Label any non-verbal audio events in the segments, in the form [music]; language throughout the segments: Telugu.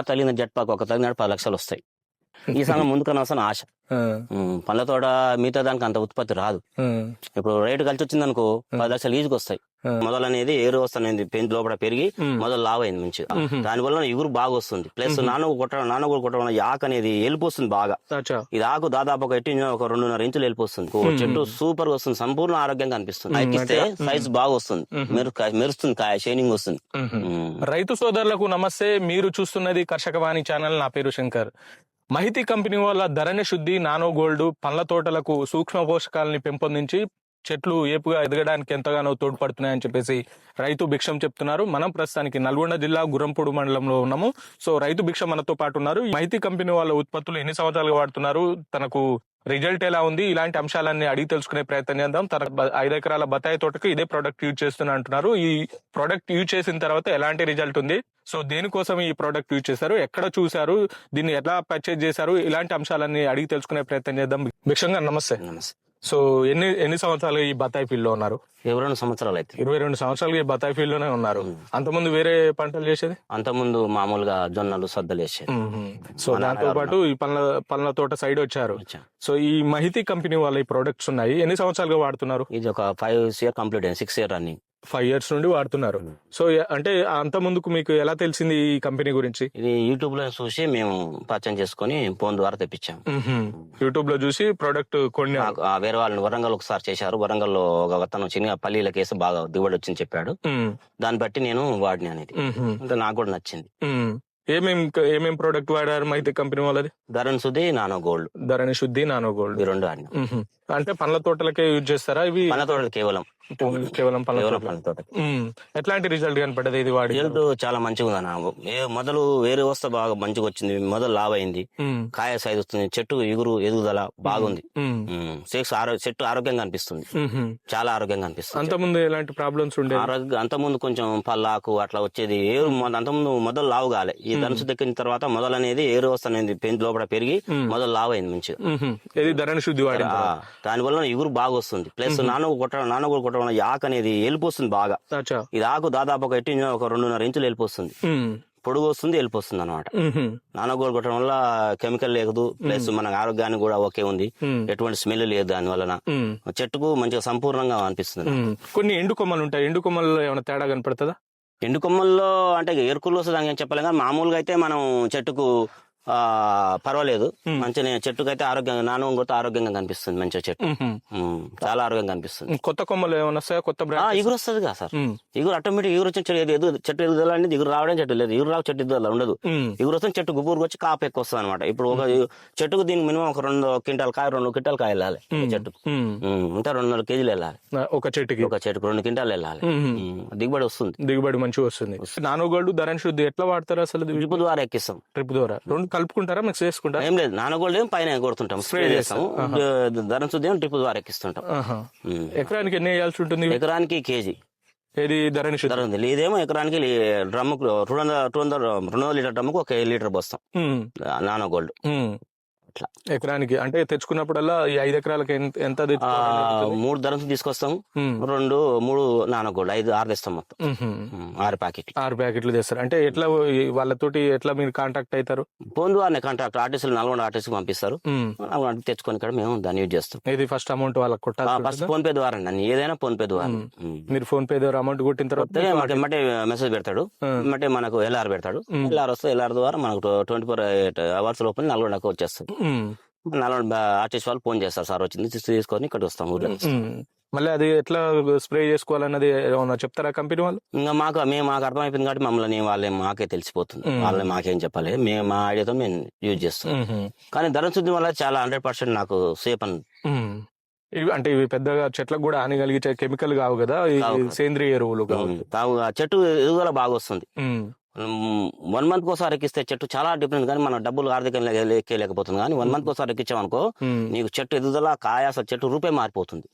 తగిలిన జట్ పాక్ ఒక తగిన పది లక్షలు వస్తాయి. ఈ [laughs] సంఘం ముందుకన్నా వస్తాను ఆశ. పండ్ల తోట మిగతా దానికి అంత ఉత్పత్తి రాదు. ఇప్పుడు రేటు కలిసి వచ్చింది అనుకో పది లక్షలు ఈజీకి వస్తాయి. మొదలు అనేది ఏరు వస్తుంది పెంచి లోపల పెరిగి మొదలు లావ్ అయింది మంచిగా మ్మ్. దాని వల్ల ఇగురు బాగా వస్తుంది. ప్లస్ నాన్న కొట్టడం నాన్న కూడా కొట్టడం ఆకు అనేది వెళ్ళిపోతుంది బాగా. ఇది ఆకు దాదాపు ఒక ఎట్టి ఒక రెండున్నర ఇంచులు వెళ్ళిపోతుంది. చెట్టు సూపర్గా వస్తుంది సంపూర్ణ ఆరోగ్యంగా అనిపిస్తుంది. ఎక్కిస్తే సైజ్ బాగా వస్తుంది. మెరు మెరుస్తుంది కాయ షైనింగ్ వస్తుంది. రైతు సోదరులకు నమస్తే. మీరు చూస్తున్నది కర్షక వాణి ఛానల్. నా పేరు శంకర్. మహితి కంపెనీ వాళ్ళ ధరణి శుద్ధి నానో గోల్డ్ పండ్ల తోటలకు సూక్ష్మ పోషకాలని పెంపొందించి చెట్లు ఏపుగా ఎదగడానికి ఎంతగానో తోడ్పడుతున్నాయని చెప్పేసి రైతు భిక్షం చెప్తున్నారు. మనం ప్రస్తుతానికి నల్గొండ జిల్లా గురంపూడు మండలంలో ఉన్నాము. సో రైతు భిక్షం మనతో పాటు ఉన్నారు. మైతి కంపెనీ వాళ్ళ ఉత్పత్తులు ఎన్ని సంవత్సరాలుగా వాడుతున్నారు? తనకు రిజల్ట్ ఎలా ఉంది? ఇలాంటి అంశాలన్నీ అడిగి తెలుసుకునే ప్రయత్నం చేద్దాం. తన బ- ఐదు ఎకరాల బత్తాయి తోటకు ఇదే ప్రోడక్ట్ యూజ్ చేస్తున్నా అంటున్నారు. ఈ ప్రోడక్ట్ యూజ్ చేసిన తర్వాత ఎలాంటి రిజల్ట్ ఉంది? సో దేనికోసం ఈ ప్రోడక్ట్ యూజ్ చేశారు? ఎక్కడ చూశారు? దీన్ని ఎలా పర్చేజ్ చేశారు? ఇలాంటి అంశాలన్నీ అడిగి తెలుసుకునే ప్రయత్నం చేద్దాం. భిక్షంగా నమస్తే. నమస్తే. సో ఎన్ని ఎన్ని సంవత్సరాలు ఈ బత్తాయి ఫీల్డ్లో ఉన్నారు? ఇరవై రెండు సంవత్సరాలు అయితే. ఇరవై రెండు సంవత్సరాలు ఈ బత్తాయి ఫీల్డ్లోనే ఉన్నారు అంతకుముందు వేరే పంటలు చేసేది? అంతకుముందు మామూలుగా జొన్నలు సద్దలు వేసేది. సో దాంతో పాటు ఈ పళ్ళ పళ్ళ తోట సైడ్ వచ్చారు. వచ్చా. సో ఈ మహితి కంపెనీ వాళ్ళ ఈ ప్రొడక్ట్స్ ఉన్నాయి. ఎన్ని సంవత్సరాలుగా వాడుతున్నారు? ఇది ఒక ఫైవ్ ఇయర్ కంప్లీట్ అయింది. Six year running. Five years నుండి వాడుతున్నారు. సో ఎ- అంటే అంత ముందుకు మీకు ఎలా తెలిసింది ఈ కంపెనీ గురించి? ఇది యూట్యూబ్లో చూసి మేము పరిచయం చేసుకొని ఫోన్ ద్వారా తెప్పించాం. యూట్యూబ్లో చూసి ప్రోడక్ట్ కొన్ని. ఆ వేరే వాళ్ళని వరంగల్ ఒకసారి చేశారు. వరంగల్లో ఒక అతను చిన్న పల్లీల కేసు బాగా దిగుబడి వచ్చింది చెప్పాడు. దాన్ని బట్టి నేను వాడిని అనేది నాకు కూడా నచ్చింది. ఏమేం ఏమేం ప్రోడక్ట్ వాడారు మహితి కంపెనీ వాళ్ళది? ధరన్ సుది nano gold. Dharani Shuddhi nano gold. ఈ రెండు ఆడిన అంటే పండ్ల తోటలకే యూజ్ చేస్తారా? ఇవి పళ్ళ తోటలు కేవలం. కేవలం పండ్ల కేవలం తోటలు తోటకి ఎట్లాంటి రిజల్ట్ కనపడ్డది ఇది వాడి రిజల్ట్ చాలా మంచిగా ఉంది అన్న ఏ- మొదలు వేరే వస్తే బాగా మంచిగా వచ్చింది. మొదలు లావ్ అయింది. కాయ సైజ్ వస్తుంది. చెట్టు ఎగురు ఎదుగుదల బాగుంది. సెక్స్ ఆరో- చెట్టు ఆరోగ్యంగా అనిపిస్తుంది. చాలా ఆరోగ్యంగా అనిపిస్తుంది. అంతకుముందు ఎలాంటి ప్రాబ్లమ్స్ ఉండేవి? ఆరోగ్య అంతకుముందు కొంచెం పల్లాకు అట్లా వచ్చేది. ఏరు మొద- అంతకుముందు మొదలు లావు కాలే. ఈ ధనుసు దక్కిన తర్వాత మొదలు అనేది ఏరు వస్తుంది పెంచి లోపల పెరిగి. మొదలు లావు అయింది మంచిగా. ఇది ధరణి శుద్ధి దాని వల్ల ఎగురు బాగా వస్తుంది. ప్లస్ నాన్న కొట్టడం నాన్న కూడా కొట్టడం ఆకు అనేది వెళ్ళిపోస్తుంది బాగా. ఇది ఆకు దాదాపు ఒక ఎట్టి ఒక రెండున్నర ఇంచులు వెళ్ళిపోతుంది పొడుగు వస్తుంది వెళ్ళిపోతుంది అనమాట ఉహు, నానగోడు కొట్టడం వల్ల కెమికల్ లేదు ప్లస్ మన ఆరోగ్యానికి కూడా ఓకే ఉంది. ఎటువంటి స్మెల్ లేదు దాని వలన. చెట్టుకు మంచిగా సంపూర్ణంగా అనిపిస్తుంది. కొన్ని ఎండు కొమ్మలు ఉంటాయి. ఎండు కొమ్మల్లో ఏమైనా తేడా కనపడుతుందా? ఎండు కొమ్మల్లో అంటే ఎరుకులు వస్తుంది అని చెప్పలేం కానీ మామూలుగా అయితే మనం చెట్టుకు పర్వాలేదు. మంచిగా చెట్టుకు అయితే ఆరోగ్యంగా నాన్న కొడితే ఆరోగ్యంగా కనిపిస్తుంది మంచిగా చెట్టు. చాలా ఆరోగ్యంగా కనిపిస్తుంది. కొత్త కొమ్మలు ఏమైనా వస్తాయా? కొత్త ఇగురు వస్తుంది కదా సార్. ఇగురు ఆటోమేటిక్ ఇగురు వచ్చిన చెట్టు ఎదు చెట్టు ఎదుగుదల అనేది ఇగురు రావడం చెట్టు లేదు. ఇగురు రావు చెట్టు ఎదుగుదల ఉండదు. ఇగురు వస్తుంది చెట్టు గుబూరుకు వచ్చి కాపు ఎక్కువ వస్తుంది అనమాట ఇప్పుడు ఒక చెట్టుకు దీనికి మినిమం ఒక రెండు క్వింటాల్ కాయ రెండు క్వింటాల్ కాయ వెళ్ళాలి చెట్టుకు. మ్మ్. ఇంకా రెండున్నర కేజీలు వెళ్ళాలి. ఒక చెట్టుకి? ఒక చెట్టుకు రెండు క్వింటాల్ వెళ్ళాలి. దిగుబడి వస్తుంది. దిగుబడి మంచిగా వస్తుంది. నానో గోల్డ్ ధరణి శుద్ధి ఎట్లా వాడతారు అసలు? డ్రిప్ ద్వారా ఎక్కిస్తాం. ట్రిప్ ద్వారా. రెండు కలుపుకుంటారా? మిక్స్ చేసుకుంటారా? ఏం లేదు. నానగోల్డ్ ఏం పైన కొడుతుంటాం. స్ప్రే చేస్తాము. ధరం శుద్ధి డ్రిప్ ద్వారా ఎక్కిస్తుంటాం. ఎకరానికి ఎన్ని వేయాల్సి ఉంటుంది? ఎకరానికి కేజీ. ఏది ధర ఉంది. ఇదేమో ఎకరానికి డ్రమ్ముకు రెండు వందల టూ వందల రెండు వందల లీటర్ డ్రమ్ముకు ఒక లీటర్ పోస్తాం నానో గోల్డ్. అట్లా. ఎకరానికి అంటే తెచ్చుకున్నప్పుడల్లా ఈ ఐదు ఎకరాలకి ఎంత- మూడు ధరం తీసుకొస్తాము ఉమ్, రెండు మూడు నానో గోల్డ్ ఐదు ఆరు తెస్తాం మొత్తం. ఆరు ప్యాకెట్లు. ఆరు ప్యాకెట్లు తెస్తారు. అంటే ఎట్లా వాళ్ళతోటి ఎట్లా మీరు కాంటాక్ట్ అవుతారు ఫోన్ ద్వారా కాంట్రాక్ట్ ఆర్టీసీలు నల్గొండ ఆర్టీసీకి పంపిస్తారు. నల్గొండ తెచ్చుకొని ఇక్కడ మేము దాన్ని యూజ్ చేస్తాం. ఇది ఫస్ట్ అమౌంట్ వాళ్ళకి కొట్టాలి ఫస్ట్ ఫోన్ పే ద్వారా అండి. ఏదైనా ఫోన్ పే ద్వారా. మీరు ఫోన్ పే ద్వారా అమౌంట్ కొట్టిన తర్వాత ఎమ్మటే మెసేజ్ పెడతాడు. ఎమ్మటే మనకు ఎల్ఆర్ పెడతాడు. ఎల్ఆర్ వస్తే ఎల్ఆర్ ద్వారా మనకు ట్వంటీ ఫోర్ అవర్స్ లోపల నల్గొండకు వచ్చేస్తుంది నల్గొండ ఆర్టిస్ట్ వాళ్ళు ఫోన్ చేస్తారు సార్ వచ్చింది తీసి- తీసుకొని ఇక్కడికి వస్తాం ఊర్లో. మళ్ళీ అది ఎట్లా స్ప్రే చేసుకోవాలన్నది ఏమన్నా చెప్తారా కంపెనీ వాళ్ళు? ఇంకా మాకు మేము మాకు అర్థమైపోయింది కాబట్టి మమ్మల్ని వాళ్ళే మాకే తెలిసిపోతుంది. మ్మ్. వాళ్ళే మాకేం చెప్పాలి. మేము మా ఐడియాతో మేము యూజ్ చేస్తాం. కానీ ధర శుద్ధి వల్ల చాలా హండ్రెడ్ పర్సెంట్ నాకు సేఫ్ అని. ఇవి అంటే ఇవి పెద్దగా చెట్లకు కూడా హాని కలిగించే కెమికల్ కావు కదా. సేంద్రియ ఎరువులు కావు. చెట్టు ఎదుగుదల బాగా వస్తుంది వన్ మంత్ కోసారి ఎక్కిస్తే చెట్టు చాలా డిఫరెంట్ కానీ మన డబ్బులు ఆర్థికంగా ఎక్కేయలేకపోతుంది కానీ వన్ మంత్ కోసారి ఎక్కించామనుకో నీకు చెట్టు ఎదుగుదల కాయ అసలు చెట్టు రూపే మారిపోతుంది.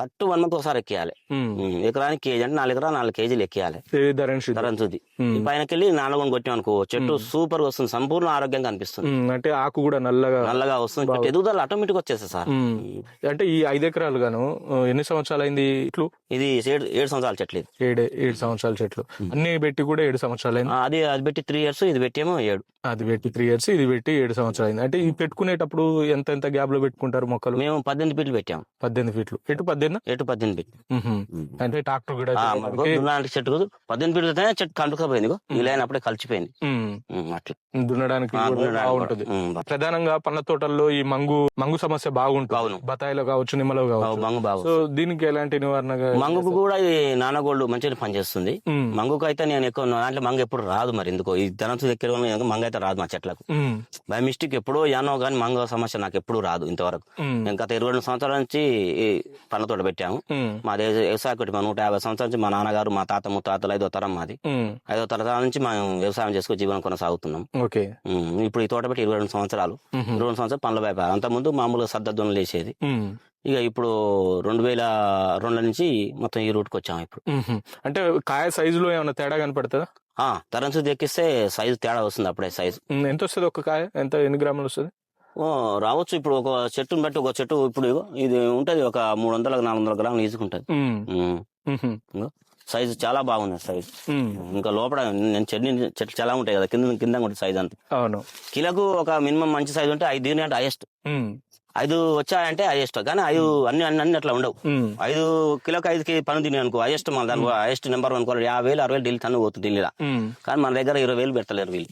కట్టు వన్ మంత్ ఒకసారి ఎక్కియాలి. ఎకరానికి కేజీ అంటే నాలుగు ఎకరా నాలుగు కేజీలు ఎక్కియాలి. ఇది ధరణి శుద్ధి. ధరం శుద్ధి. ఉమ్, ఈ పైనకెళ్ళి నాలుగు కొట్టాం అనుకో చెట్టు. సూపర్గా వస్తుంది సంపూర్ణ ఆరోగ్యంగా అనిపిస్తుంది. ఉమ్, అంటే ఆకు కూడా నల్లగా నల్లగా వస్తుంది. చెట్టు ఎదుగుదల ఆటోమేటిక్ వచ్చేస్తుంది సార్. అంటే ఈ ఐదు ఎకరాలు గాను ఎన్ని సంవత్సరాలు అయింది ఇట్లు ఇది ఏడు ఏడు సంవత్సరాల చెట్లు. ఏడు ఏడు సంవత్సరాల చెట్లు. అన్ని పెట్టి కూడా ఏడు సంవత్సరాలు అది అది పెట్టి త్రీ ఇయర్స్ ఇది పెట్టేమో ఏడు అది పెట్టి త్రీ ఇయర్స్ ఇది పెట్టి ఏడు సంవత్సరాలు అయింది. అంటే ఇది పెట్టుకునేటప్పుడు ఎంత ఎంత గ్యాప్లో పెట్టుకుంటారు మొక్కలు? మేము పద్దెనిమిది ఫీట్లు పెట్టాము పద్దెనిమిది ఫీట్లు. ఎటు పద్దెనిమిది? ఎటు పద్దెనిమిది ఫీట్లు. అంటే ట్రాక్టర్ కూడా చెట్టు పద్దెనిమిది ఫీట్లు అయితే చెట్టు కంటుకపోయింది ఇగో. ఈ లైన్ అప్పుడే కలిసిపోయింది. అట్లా. దున్నడానికి బాగుంటది. ప్రధానంగా పండ్ల తోటల్లో ఈ మంగు మంగు సమస్య బాగుంటుంది. అవును. బత్తాయిలో కావచ్చు నిమ్మలో కావచ్చు. మంగు బాగు సో దీనికి ఎలాంటి నివారణగా మంగుకు కూడా ఇది నానగోల్డ్ మంచిగా పనిచేస్తుంది. మంగుకు అయితే నేను ఎక్కువ దాంట్లో మంగ ఎప్పుడు రాదు మరి ఎందుకో. ఈ ధనంతో దగ్గర మంగ అయితే రాదు మా చెట్లకు. బై మిస్టేక్ ఎప్పుడో యానో కానీ మంగ సమస్య నాకు ఎప్పుడు రాదు ఇంతవరకు. నేను గత ఇరవై రెండు సంవత్సరాల నుంచి ఈ పండ్ల తోట పెట్టాము. మా వ్యవసాయ కుటుంబం నూట యాభై సంవత్సరాల నుంచి మా నాన్నగారు మా తాత ముత్తాతలు ఐదో తరం మాది. ఐదో తరతరాల నుంచి మేము వ్యవసాయం చేసుకుని జీవనం కొనసాగుతున్నాం. ఇప్పుడు ఈ తోట పెట్టి ఇరవై రెండు సంవత్సరాలు. ఇరవై రెండు సంవత్సరాలు పండ్ల వ్యాపారం. అంతకుముందు మామూలుగా సద్దద్దులు లేచేది ఇక ఇప్పుడు రెండు వేల రెండుల నుంచి మొత్తం ఈ రూట్కి వచ్చాము ఇప్పుడు. అంటే కాయ సైజులో ఏమైనా తేడా కనపడుతుందా? ఆ తరంచు ఎక్కిస్తే సైజు తేడా వస్తుంది అప్పుడే సైజు. ఎంత వస్తుంది ఒక కాయ? ఎంత ఎన్ని గ్రాములు వస్తుంది? ఓ రావచ్చు ఇప్పుడు ఒక చెట్టుని బట్టి ఒక చెట్టు ఇప్పుడు ఇది ఉంటది ఒక మూడు వందల నాలుగు వందల గ్రాములు ఉహు, సైజు చాలా బాగుంది సైజు. ఇంకా లోపల నేను చెట్ని చెట్లు చాలా ఉంటాయి కదా కింద కింద ఉంటుంది సైజ్ అంతా. అవును. కిలోకు ఒక మినిమం మంచి సైజు ఉంటే ఐదు దీని అంటే హైయెస్ట్ ఐదు వచ్చాయంటే హైయెస్ట్ కానీ ఐదు అన్ని అన్ని అన్ని అట్లా ఉండవు. ఐదు కిలోకి ఐదుకి పని తిని అనుకో. హైయెస్ట్ మన దాని హైయెస్ట్ నెంబర్ అనుకోవాలి యాభై వేలు అరవై వేలు ఢిల్లీ తను పోతుంది ఢిల్లీలో. కానీ మన దగ్గర ఇరవై వేలు పెడతలేరు వీళ్ళు.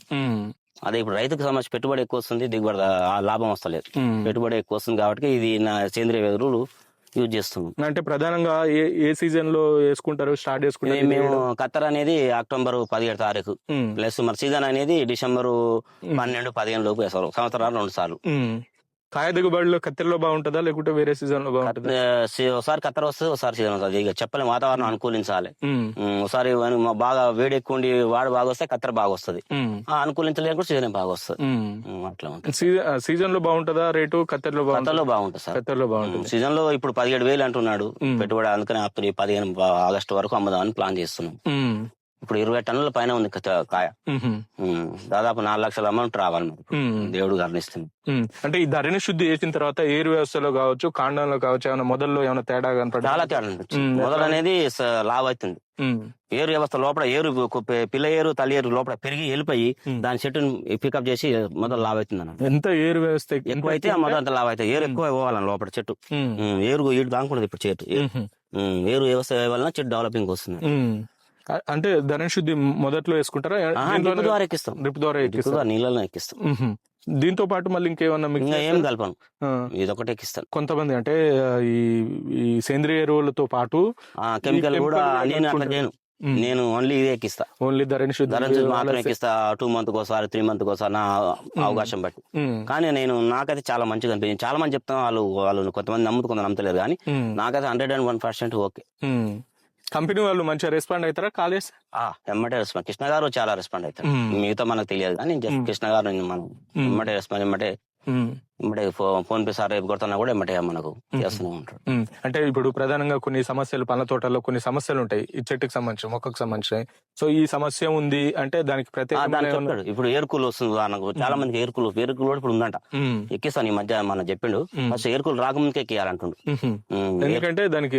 అదే ఇప్పుడు రైతుకు సంబంధించి పెట్టుబడి ఎక్కువ వస్తుంది దిగుబడి లాభం వస్తలేదు. పెట్టుబడి ఎక్కువ వస్తుంది కాబట్టి ఇది నా సేంద్రియ ఎరువులు యూజ్ చేస్తున్నాం. అంటే ప్రధానంగా ఏ ఏ సీజన్లో వేసుకుంటారు? స్టార్ట్ ఇది చేసుకుంటారు మేము కత్తర్ అనేది అక్టోబర్ పదిహేడు తారీఖు. ప్లస్ మరి సీజన్ అనేది డిసెంబర్ పన్నెండు పదిహేను లోపు వేస్తారు. సంవత్సరాలు రెండు సార్లు. కాయ దిగుబడిలో కత్తెరలో బాగుంటుందా? లేకుంటే వేరే సీజన్లో బాగుంటుందా? ఒకసారి కత్తర్ వస్తుంది ఒకసారి సీజన్ వస్తుంది. ఇక చెప్పలేం వాతావరణం అనుకూలించాలి. ఒకసారి బాగా వేడి ఎక్కువ ఉండి వాడు బాగా వస్తే కత్తెర బాగా వస్తుంది అనుకూలించలేదు కూడా సీజన్ బాగా వస్తుంది అట్లా ఉంటుంది. సీజన్లో బాగుంటుందా రేటు? కత్తెరలో బాగుంటుందా? కత్తర్లో బాగుంటుంది సార్. కత్తెరలో బాగుంటుంది. సీజన్లో ఇప్పుడు పదిహేడు వేలు అంటున్నాడు. పెట్టుబడి అందుకని పదిహేను ఆగస్టు వరకు అమ్మదామని ప్లాన్ చేస్తున్నాం. ఇప్పుడు ఇరవై టన్నుల పైన ఉంది కాయ. దాదాపు నాలుగు లక్షల అమౌంట్ రావాలి మరి దేవుడు గర్ణిస్తుంది ఉమ్. అంటే ఈ ధరణి శుద్ధి చేసిన తర్వాత ఏరు వ్యవస్థలో కావచ్చు కాండంలో కావచ్చు ఏమైనా మొదల్లో ఏమైనా తేడా కనపడ చాలా తేడా మొదలు అనేది లావ్ అవుతుంది. ఏరు వ్యవస్థ లోపల ఏరు పిల్ల ఏరు తల్లి ఏరు లోపల పెరిగి వెళ్ళిపోయి. దాని చెట్టుని పికప్ చేసి మొదలు లావ్ అవుతుంది అన్నమాట. ఎంత ఏరు వ్యవస్థ ఎక్కువ అయితే ఆ మొదలు అంత లావ్ అవుతాయి. ఏరు ఎక్కువ పోవాలని లోపల చెట్టు. ఏరు ఇటు దానుకున్నది ఇప్పుడు చెట్టు. ఏరు వ్యవస్థ వలన చెట్టు డెవలపింగ్ వస్తుంది. అంటే ధరణి శుద్ధి మొదట్లో వేసుకుంటారా? డ్రిప్ ద్వారా ఎక్కిస్తాం. డ్రిప్ ద్వారా నీళ్ళలో ఎక్కిస్తాం. దీంతో పాటు మళ్ళీ ఇంకేమన్నా ఏం? కలపను. ఇదొకటి ఎక్కిస్తాను. కొంతమంది అంటే ఈ ఈ సేంద్రియ ఎరువులతో పాటు కెమికల్ కూడా నేను అట్లా. చేయను. నేను ఓన్లీ ఇదే ఎక్కిస్తా. ఓన్లీ ధరణి శుద్ధి మాత్రం ఎక్కిస్తా. టూ మంత్ ఒకసారి త్రీ మంత్ ఒకసారి నా అవకాశం బట్టి. కానీ నేను నాకైతే చాలా మంచిగా అనిపించింది చాలా మంది చెప్తాను వాళ్ళు వాళ్ళు కొంతమంది నమ్ముతు కొంత నమ్మతలేరు కానీ నాకైతే hundred and one percent okay. Company వాళ్ళు మంచిగా రెస్పాండ్ అవుతారా కాలేజ్ ఎమ్మటే రెస్పాండ్ కృష్ణ గారు చాలా రెస్పాండ్ అవుతారు మ్మ్. మిగతా మనకు తెలియదు కానీ జస్ట్ మ్మ్. కృష్ణ గారు మనం మ్మ్. ఎమ్మటే రెస్పాండ్ ఎమ్మటే ఫోన్ పే సార్ రేపు కొడుతున్నా కూడా ఎమ్మటే మనకు చేస్తూనే ఉంటాడు. అంటే ఇప్పుడు ప్రధానంగా కొన్ని సమస్యలు పండ్ల తోటల్లో కొన్ని సమస్యలు ఉంటాయి. ఈ చెట్టుకి సంబంధించి మొక్కకు సంబంధించి సో ఈ సమస్య ఉంది అంటే దానికి చెప్తాడు. ఇప్పుడు ఏర్కూలు వస్తుంది చాలా మందికి ఏర్కూలు ఏర్కూలు కూడా ఇప్పుడు ఉందంట. ఎక్కిస్తాను ఈ మధ్య మన చెప్పిండు. ఫస్ట్ ఏర్కూలు రాకముందుకే ఎక్కియాలంటుండు. ఎందుకంటే దానికి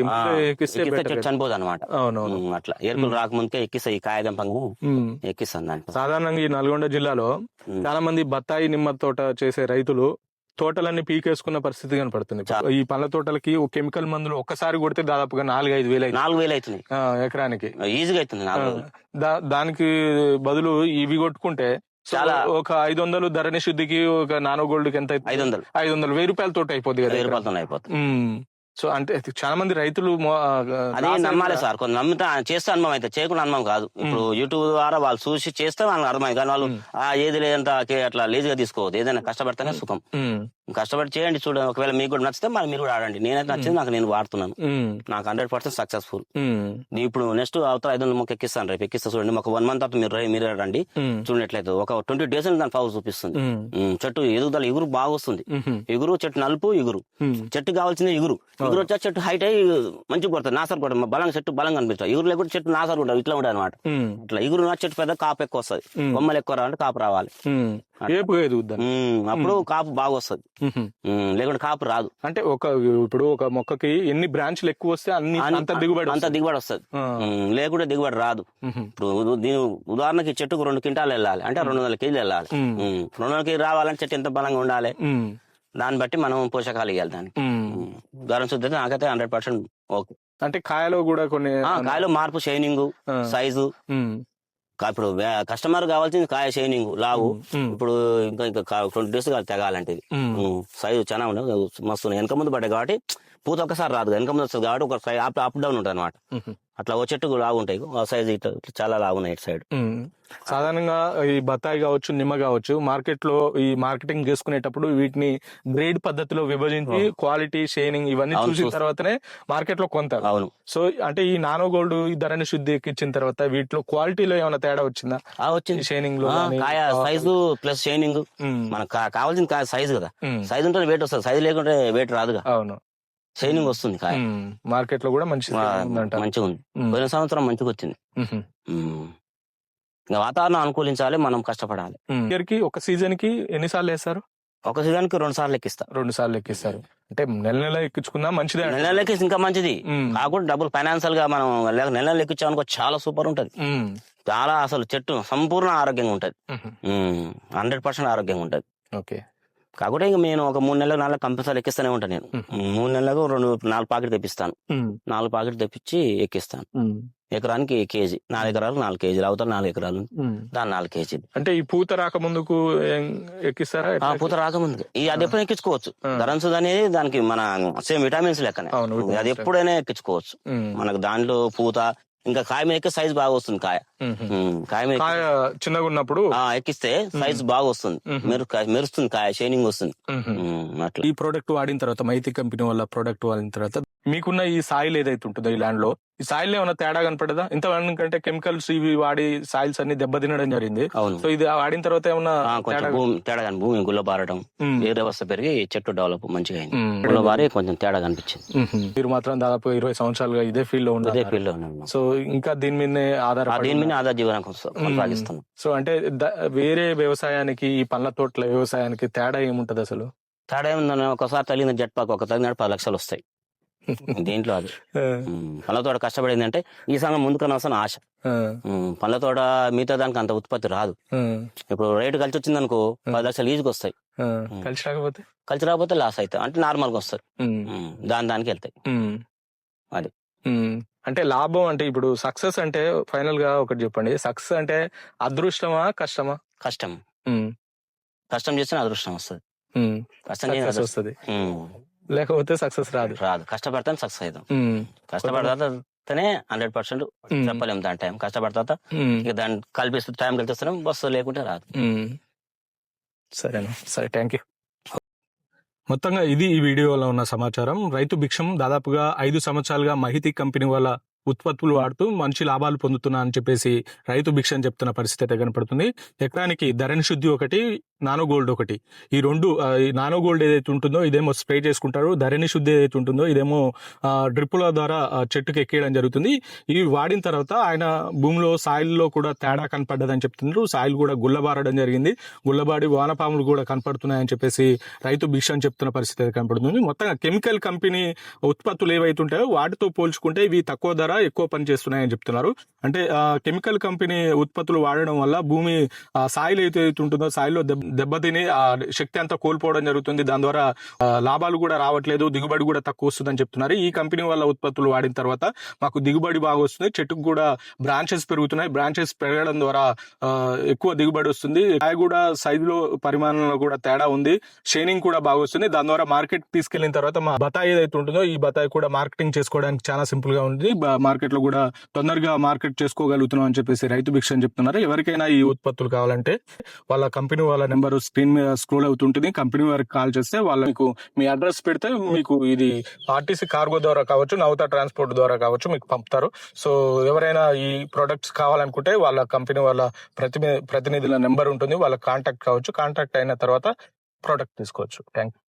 చెట్టు. చనిపోదు అనమాట అట్లా. ఏర్కూలు రాకముందుకే ఎక్కిస్తా ఈ కాయదంపంగా ఉమ్. ఎక్కిస్తాను సాధారణంగా ఈ నల్గొండ జిల్లాలో. చాలా మంది బత్తాయి నిమ్మ తోట చేసే రైతులు తోటలన్నీ పీకేసుకున్న పరిస్థితి కనపడుతుంది. ఈ పండ్ల తోటలకి ఒక కెమికల్ మందులు ఒక్కసారి కొడితే దాదాపుగా నాలుగు ఐదు వేలు నాలుగు వేలు అవుతుంది ఎకరానికి ఈజీగా అవుతుంది దానికి బదులు ఇవి కొట్టుకుంటే చాలా- ఒక ఐదు వందలు ధరణి శుద్ధికి ఒక నానో గోల్డ్కి ఎంత? ఐదు వందలు ఐదు వందలు వెయ్యి రూపాయల తోట అయిపోద్ది కదా వెయ్యి. రూపాయలతో అయిపోతుంది. సో అంటే చాలా మంది రైతులు అది నమ్మాలి. సార్. కొంత నమ్మితే చేస్తే అనుభవం అయితే చేయకుండా అనుభవం కాదు. ఇప్పుడు యూట్యూబ్ ద్వారా వాళ్ళు చూసి చేస్తే వాళ్ళకి అర్థమైంది కానీ వాళ్ళు ఆ ఏది లేదంత అట్లా లేజీగా తీసుకోవద్దు. ఏదైనా కష్టపడితేనే సుఖం. కష్టపడి చేయండి చూడండి ఒకవేళ మీకు కూడా నచ్చితే మరి మీరు కూడా ఆడండి. నేనైతే నచ్చింది నాకు నేను వాడుతున్నాను. నాకు హండ్రెడ్ పర్సెంట్ సక్సెస్ఫుల్. ఇప్పుడు నెక్స్ట్ అవతల ఐదు వందల మొక్క ఎక్కిస్తాను రేపు ఎక్కిస్తా చూడండి. ఒక వన్ మంత్ తర్వాత మీరు ర- మీరే రండి. చూడండి ఎట్లయితే ఒక ట్వంటీ డేస్ దాని పవర్ చూపిస్తుంది. చెట్టు ఎదుగుదల ఎగురు బాగా వస్తుంది. ఎగురు చెట్టు నలుపు ఎగురు. చెట్టు కావాల్సింది ఎగురు. ఎగురు వచ్చే చెట్టు హైట్ అయ్యి మంచిగా కొడుతుంది నాసర్ కొడుతుంది బలంగా చెట్టు బలంగా అనిపిస్తుంది ఎగురు లేకుండా చెట్టు నాసర్ కూడా ఇట్లా ఉంటాయి అనమాట. ఇట్లా ఎగురు నా చెట్టు పెద్ద కాపు ఎక్కువ వస్తుంది. ఉమ్. కొమ్మలు ఎక్కువ రావాలంటే కాపు రావాలి. ఉమ్. ఏపు ఎదుగుద్దని ఉమ్, అప్పుడు కాపు బాగా వస్తుంది లేకుంటే కాపు రాదు. అంటే ఒక ఇప్పుడు ఒక మొక్కకి ఎన్ని బ్రాంచ్లు ఎక్కువ వస్తే అన్ని అన్- అంత దిగుబడి అంత. దిగుబడి వస్తుంది. లేకుంటే దిగుబడి రాదు. ఇప్పుడు దీని ఉదాహరణకి చెట్టుకు రెండు క్వింటాలు వెళ్ళాలి. అంటే రెండు వందల కేజీలు వెళ్ళాలి. రెండు వందల కేజీ రావాలంటే చెట్టు ఎంత బలంగా ఉండాలి. దాన్ని బట్టి మనం పోషకాలు ఇవ్వాలి దానికి. ఉదాహరణ శుద్ధి నాకైతే హండ్రెడ్ పర్సెంట్ ఓకే. అంటే కాయలో కూడా కొన్ని కాయలో మార్పు షైనింగ్. సైజు. ఇప్పుడు కస్టమర్ కావాల్సింది కాయ షైనింగ్ లావు. ఇప్పుడు ఇంకా ఇంకా ట్వంటీ డేస్ కాదు తెగాలంటే ఇది. సైజు చాలా ఉండదు మస్తు ఉన్నాయి. వెనక ముందు పడ్డాయి కాబట్టి పూత ఒకసారి రాదు. వెనక ముందు వస్తుంది కాబట్టి ఒక సైడ్ అప్ అప్ డౌన్ ఉంటుంది అనమాట. అట్లా ఓ చెట్టు లాగు ఉంటాయి ఆ సైజు ఇట్లా ఇట్లా చాలా లాగు ఉన్నాయి ఇటు సైడ్. సాధారణంగా ఈ బత్తాయి కావచ్చు నిమ్మ కావచ్చు మార్కెట్లో ఈ మార్కెటింగ్ చేసుకునేటప్పుడు వీటిని గ్రేడ్ పద్ధతిలో విభజించి క్వాలిటీ షైనింగ్ ఇవన్నీ చూసిన. తర్వాతనే మార్కెట్లో కొంటారు అవును. సో అంటే ఈ నానో గోల్డ్ ఈ ధరని శుద్ధి ఎక్కించిన తర్వాత వీటిలో క్వాలిటీలో ఏమైనా తేడా వచ్చిందా? వచ్చింది. షైనింగ్లో కాయ సైజు ప్లస్ షైనింగ్. మనకు కా- కావాల్సింది కాయ సైజు కదా. సైజు ఉంటే వెయిట్ వస్తుంది. సైజు లేకుంటే వెయిట్ రాదుగా. అవును. షైనింగ్ వస్తుంది కాయ. మార్కెట్లో కూడా మంచి మంచిగా ఉంది. పోయిన సంవత్సరం మంచిగా వచ్చింది. ఇంకా వాతావరణం అనుకూలించాలి మనం కష్టపడాలి. ఇయర్కి ఒక సీజన్కి ఎన్నిసార్లు వేస్తారు? ఒక సీజన్కి రెండు సార్లు ఎక్కిస్తా రెండు సార్లు ఎక్కిస్తారు అంటే నెల నెల ఎక్కించుకున్నా మంచిదే నెల నెల ఎక్కిస్తే ఇంకా మంచిది. కాకుండా డబ్బులు ఫైనాన్షియల్గా మనం లేక నెల నెల ఎక్కించామనుకో చాలా సూపర్ ఉంటది. చాలా అసలు చెట్టు సంపూర్ణ ఆరోగ్యంగా ఉంటది. హండ్రెడ్ పర్సెంట్ ఆరోగ్యంగా ఉంటది. ఓకే. కాకపోతే ఇంకా నేను ఒక మూడు నెలలకు నాలుగు కంపల్సరీ ఎక్కిస్తూనే ఉంటాను నేను. మూడు నెలలకు రెండు నాలుగు పాకెట్ తెప్పిస్తాను. నాలుగు పాకెట్ తెప్పించి ఎక్కిస్తాను. ఎకరానికి కేజీ? నాలుగు ఎకరాలు నాలుగు కేజీలు అవతల నాలుగు ఎకరాలు. దాని నాలుగు కేజీలు. అంటే ఈ పూత రాక ముందుకు ఏం- ఎక్కిస్తారా? పూత రాకముందు ఈ అది ఎప్పుడు ఎక్కించుకోవచ్చు. ఆ. ధరన్సుది అనేది దానికి మన సేమ్ విటామిన్స్ లెక్కనే. అది ఎప్పుడైనా ఎక్కించుకోవచ్చు. మనకు దాంట్లో పూత ఇంకా కాయ మీద ఎక్కి సైజ్ బాగా వస్తుంది కాయ. కాయ మీద కాయ చిన్నగా ఉన్నప్పుడు ఆ, ఎక్కిస్తే సైజ్ బాగా వస్తుంది. మెరు మెరుస్తుంది కాయ షైనింగ్ వస్తుంది. అట్లా. ఈ ప్రోడక్ట్ వాడిన తర్వాత మైతి కంపెనీ వల్ల ప్రోడక్ట్ వాడిన తర్వాత మీకున్న ఈ సాయిల్ ఏదైతే ఉంటుందో ఈ ల్యాండ్లో ఈ సాయిల్ ఏమైనా తేడా కనపడదా? ఇంత కంటే కెమికల్స్ ఇవి వాడి సాయిల్స్ అన్ని దెబ్బతినడం జరిగింది. సో ఇది వాడిన తర్వాత ఏమన్నా తేడా భూమి తేడా కానీ భూమి గుల్లబారడం ఉమ్. ఏ వ్యవస్థ పెరిగి చెట్టు డెవలప్ మంచిగా అయింది. కొంచెం తేడా కనిపించింది. మీరు మాత్రం దాదాపు ఇరవై సంవత్సరాలుగా ఇదే ఫీల్డ్లో ఉన్నారు ఫీల్డ్లో సో ఇంకా దీని మీదనే ఆ ఆధారపడి దీని మీద ఆధార జీవనం కొనసాగిస్తున్నాం. సో అంటే వేరే వ్యవసాయానికి ఈ పండ్ల తోటల వ్యవసాయానికి తేడా ఏముంటది అసలు? తేడా ఏముందని ఒకసారి తగిలిన జట్ పాక్ ఒక తగిన పది లక్షలు వస్తాయి. [laughs] దీంట్లో అది. ఉమ్, పళ్ళతోట కష్టపడింది అంటే ఈ సంఘం ముందుకన్నా వస్తాను ఆశ. ఉమ్, పళ్ళతోట మిగతా దానికి అంత ఉత్పత్తి రాదు. ఇప్పుడు రేటు కలిసి వచ్చింది అనుకో పది లక్షలు ఈజీకి వస్తాయి. కలిసి రాకపోతే? కలిసి రాకపోతే లాస్ అవుతాయి. అంటే నార్మల్గా ఉమ్, దాని దానికి వెళ్తాయి. అది. అంటే లాభం అంటే ఇప్పుడు సక్సెస్ అంటే ఫైనల్గా ఒకటి చెప్పండి. సక్సెస్ అంటే అదృష్టమా కష్టమా? కష్టం. కష్టం చేస్తే అదృష్టం వస్తుంది. కష్టం వస్తుంది. లేకపోతే సక్సెస్ రాదు. రాదు. కష్టపడితే సక్సెస్ అవుతాం. కష్టపడితేనే హండ్రెడ్ పర్సెంట్. చెప్పలేము దాని టైం కష్టపడతా ఇక దాన్ని కల్పిస్తే టైం కలిపిస్తున్నాం బస్సు లేకుంటే రాదు. సరేనా. సరే థ్యాంక్ యూ మొత్తంగా ఇది ఈ వీడియోలో ఉన్న సమాచారం. రైతు భిక్షం దాదాపుగా ఐదు సంవత్సరాలుగా మహితి కంపెనీ వాళ్ళ ఉత్పత్తులు వాడుతూ మంచి లాభాలు పొందుతున్నా అని చెప్పేసి రైతు భిక్ష అని చెప్తున్న పరిస్థితి అయితే కనపడుతుంది. ఎకరానికి ధరణి శుద్ధి ఒకటి నానో గోల్డ్ ఒకటి. ఈ రెండు ఈ నానో గోల్డ్ ఏదైతే ఉంటుందో ఇదేమో స్ప్రే చేసుకుంటారు. ధరణి శుద్ధి ఏదైతే ఉంటుందో ఇదేమో డ్రిప్పుల ద్వారా చెట్టుకు చెట్టుకి ఎక్కేయడం జరుగుతుంది. ఇవి వాడిన తర్వాత ఆయన భూమిలో సాయిల్లో కూడా తేడా కనపడ్డదని చెప్తున్నారు. సాయిల్ కూడా గుల్లబారడం జరిగింది. గుల్లబాడి వానపాములు కూడా కనపడుతున్నాయని చెప్పేసి రైతు భిక్ష అని చెప్తున్న పరిస్థితి అయితే కనపడుతుంది. మొత్తంగా కెమికల్ కంపెనీ ఉత్పత్తులు ఏవైతే ఉంటాయో వాటితో పోల్చుకుంటే ఇవి తక్కువ ధర ఎక్కువ పని చేస్తున్నాయని చెప్తున్నారు. అంటే కెమికల్ కంపెనీ ఉత్పత్తులు వాడడం వల్ల భూమి సాయిల్ అయితే ఉంటుందో సాయిల్లో దెబ్బ దెబ్బతిని ఆ శక్తి అంతా కోల్పోవడం జరుగుతుంది. దాని ద్వారా లాభాలు కూడా రావట్లేదు దిగుబడి కూడా తక్కువ వస్తుందని చెప్తున్నారు. ఈ కంపెనీ వల్ల ఉత్పత్తులు వాడిన తర్వాత మాకు దిగుబడి బాగా వస్తుంది. చెట్టుకు కూడా బ్రాంచెస్ పెరుగుతున్నాయి. బ్రాంచెస్ పెరగడం ద్వారా ఎక్కువ దిగుబడి వస్తుంది. కాయ కూడా సైజులో పరిమాణంలో కూడా తేడా ఉంది. షేనింగ్ కూడా బాగా వస్తుంది. దాని ద్వారా మార్కెట్ తీసుకెళ్ళిన తర్వాత మా బతాయి ఏదైతే ఉంటుందో ఈ బతాయి కూడా మార్కెటింగ్ చేసుకోవడానికి చాలా సింపుల్గా ఉంది. మార్కెట్లో కూడా తొందరగా మార్కెట్ చేసుకోగలుగుతున్నాం అని చెప్పేసి రైతు భిక్ష అని చెప్తున్నారు. ఎవరికైనా ఈ ఉత్పత్తులు కావాలంటే వాళ్ళ కంపెనీ వాళ్ళ నెంబర్ స్క్రీన్ మీద స్క్రోల్ అవుతుంటుంది. కంపెనీ వారికి కాల్ చేస్తే వాళ్ళు మీకు మీ అడ్రస్ పెడితే మీకు ఇది ఆర్టీసీ కార్గో ద్వారా కావచ్చు నవత ట్రాన్స్పోర్ట్ ద్వారా కావచ్చు మీకు పంపుతారు. సో ఎవరైనా ఈ ప్రొడక్ట్స్ కావాలనుకుంటే వాళ్ళ కంపెనీ వాళ్ళ ప్రతిని ప్రతినిధుల నెంబర్ ఉంటుంది. వాళ్ళ కాంటాక్ట్ కావచ్చు. కాంటాక్ట్ అయిన తర్వాత ప్రోడక్ట్ తీసుకోవచ్చు. Thank you